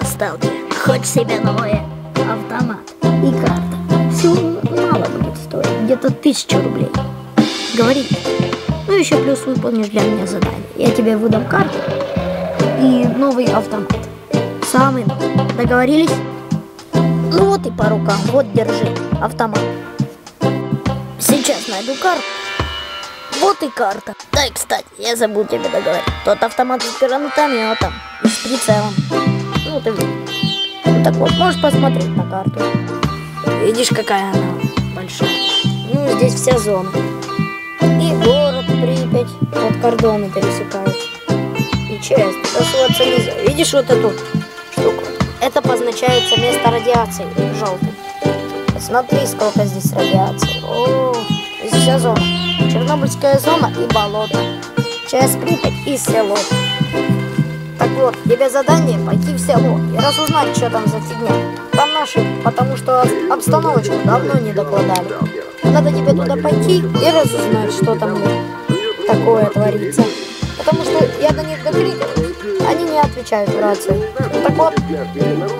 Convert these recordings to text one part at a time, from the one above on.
ностальгия. Хоть себе новый автомат и карта. Всего мало будет стоить, где-то тысячу рублей. Говори. Ну еще плюс выполнишь для меня задание. Я тебе выдам карту и новый автомат. Самый Договорились? Ну вот и по рукам. Вот, держи. Автомат. Сейчас найду карту. Вот и карта. Да и, кстати, я забыл тебе договорить. Тот автомат с гранатометом и с прицелом. Ну ты ну, так вот, можешь посмотреть на карту. Видишь, какая она большая. Ну, здесь вся зона. И город Припять. Вот кордоны пересекают. И через туда нельзя. Видишь вот эту штуку? Это позначается место радиации желтым. Смотри, сколько здесь радиации. О, здесь вся зона. Чернобыльская зона и болото. Через Припять и село. Вот, тебе задание пойти в село и разузнать, что там за фигня. Там наши, потому что обстановочку давно не докладали. Надо тебе туда пойти и разузнать, что там такое творится. Потому что я до них докрикиваюсь, они не отвечают в рации. Ну так вот,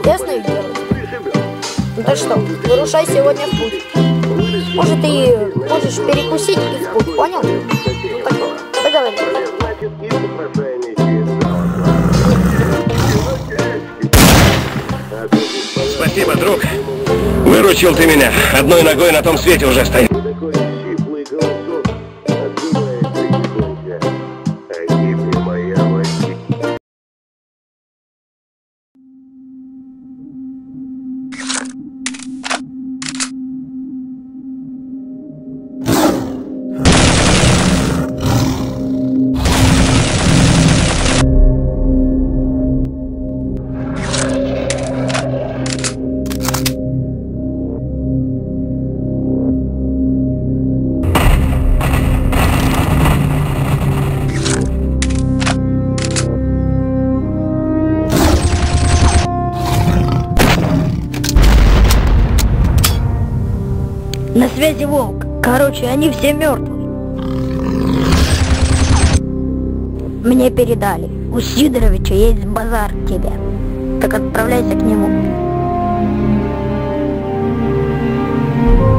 ясно их дело? Ну так что, вырушай сегодня в путь. Может, ты можешь перекусить и в путь, понял? Ну так договорились. Спасибо, друг. Выручил ты меня. Одной ногой на том свете уже стою. На связи волк. Короче, они все мертвые. Мне передали. У Сидоровича есть базар к тебе. Так отправляйся к нему.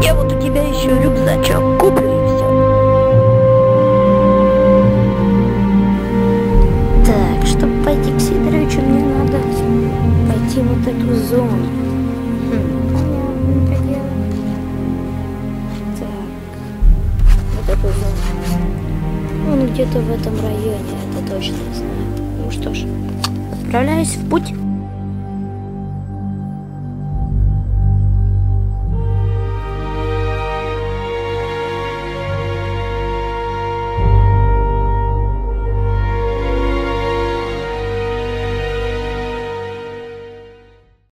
Я вот у тебя еще рюкзачок куплю и все. Так, чтобы пойти к Сидоровичу, мне надо пойти вот эту зону. Зону. Он где-то в этом районе, это точно знаю. Ну что ж, отправляюсь в путь.